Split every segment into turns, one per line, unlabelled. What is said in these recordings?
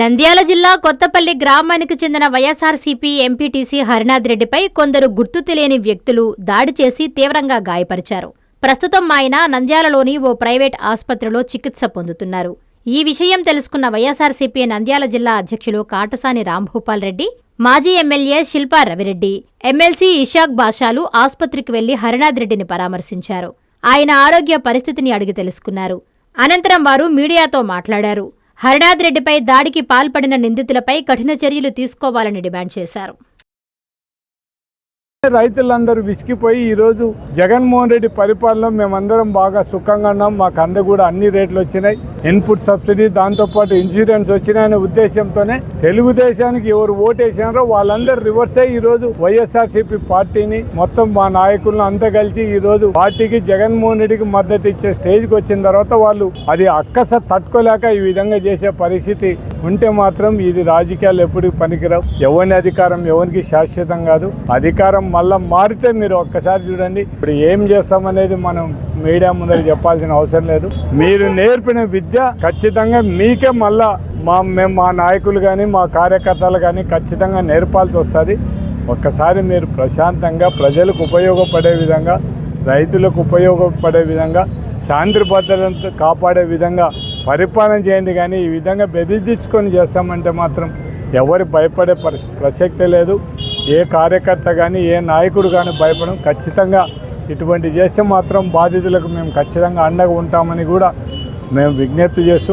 నంద్యాల జిల్లా కొత్తపల్లి గ్రామానికి చెందిన వైఎస్ఆర్సీపీ ఎంపీటీసీ హరినాథ్ రెడ్డిపై కొందరు గుర్తు తెలియని వ్యక్తులు దాడి చేసి తీవ్రంగా గాయపరిచారు. ప్రస్తుతం ఆయన నంద్యాలలోని ఓ ప్రైవేట్ ఆసుపత్రిలో చికిత్స పొందుతున్నారు. ఈ విషయం తెలుసుకున్న వైఎస్ఆర్సీపీ నంద్యాల జిల్లా అధ్యక్షులు కాటసాని రాంభూపాల్ రెడ్డి మాజీ ఎమ్మెల్యే శిల్పా రవిరెడ్డి ఎమ్మెల్సీ ఇషాక్ బాషాలు ఆసుపత్రికి వెళ్ళి హరినాథ్ రెడ్డిని పరామర్శించారు. ఆయన ఆరోగ్య పరిస్థితిని అడిగి తెలుసుకున్నారు. అనంతరం వారు మీడియాతో మాట్లాడారు. హరినాథ్ రెడ్డిపై దాడికి పాల్పడిన నిందితులపై కఠిన చర్యలు తీసుకోవాలని డిమాండ్ చేశారు.
రైతులందరూ విసిగిపోయి ఈరోజు జగన్మోహన్ రెడ్డి పరిపాలన మేమందరం బాగా సుఖంగా ఉన్నాం. మాకు అంద కూడా అన్ని రేట్లు వచ్చినాయి. ఇన్పుట్ సబ్సిడీ దాంతోపాటు ఇన్సూరెన్స్ వచ్చినాయనే ఉద్దేశంతోనే తెలుగుదేశానికి ఎవరు ఓటేసినారో వాళ్ళందరూ రివర్స్ అయ్యి ఈరోజు వైఎస్ఆర్సీపీ పార్టీని మొత్తం మా నాయకులను అంతా కలిసి ఈరోజు పార్టీకి జగన్మోహన్ రెడ్డికి మద్దతు ఇచ్చే స్టేజ్కి వచ్చిన తర్వాత వాళ్ళు అది అక్కస తట్టుకోలేక ఈ విధంగా చేసే పరిస్థితి ఉంటే మాత్రం ఇది రాజకీయాలు ఎప్పుడు పనికిరావు. ఎవరి అధికారం ఎవరికి శాశ్వతం కాదు. అధికారం మళ్ళా మారితే మీరు ఒక్కసారి చూడండి. ఇప్పుడు ఏం చేస్తామనేది మనం మీడియా ముందర చెప్పాల్సిన అవసరం లేదు. మీరు నేర్పిన విద్య ఖచ్చితంగా మీకే మళ్ళా మా మేము మా నాయకులు కానీ మా కార్యకర్తలు కానీ ఖచ్చితంగా నేర్పాల్సి వస్తుంది. ఒక్కసారి మీరు ప్రశాంతంగా ప్రజలకు ఉపయోగపడే విధంగా రైతులకు ఉపయోగపడే విధంగా శాంతి భద్రతను కాపాడే విధంగా పరిపాలన చేయండి కానీ ఈ విధంగా బెదిరించుకొని చేస్తామంటే మాత్రం ఎవరు భయపడే పరి ప్రసక్తే లేదు. ఏ కార్యకర్త కానీ ఏ నాయకుడు కానీ భయపడం ఖచ్చితంగా ఇటువంటి చేస్తే మాత్రం బాధితులకు మేము ఖచ్చితంగా అండగా ఉంటామని కూడా మేము విజ్ఞప్తి చేస్తూ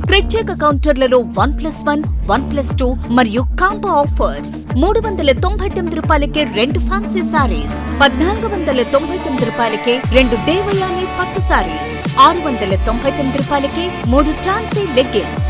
ప్రత్యేక కౌంటర్లలో one plus one one plus two మరియు కాంబో ఆఫర్స్. మూడు వందల తొంభై తొమ్మిది రూపాయలకే రెండు ఫ్యాన్సీ సారీస్ పద్నాలుగు వందల తొంభై తొమ్మిది రూపాయలకే రెండు దేవయాని పట్టు సారీస్ ఆరు వందల తొంభై తొమ్మిది రూపాయలకే మూడు ఛాన్సీ లెగ్గిన్స్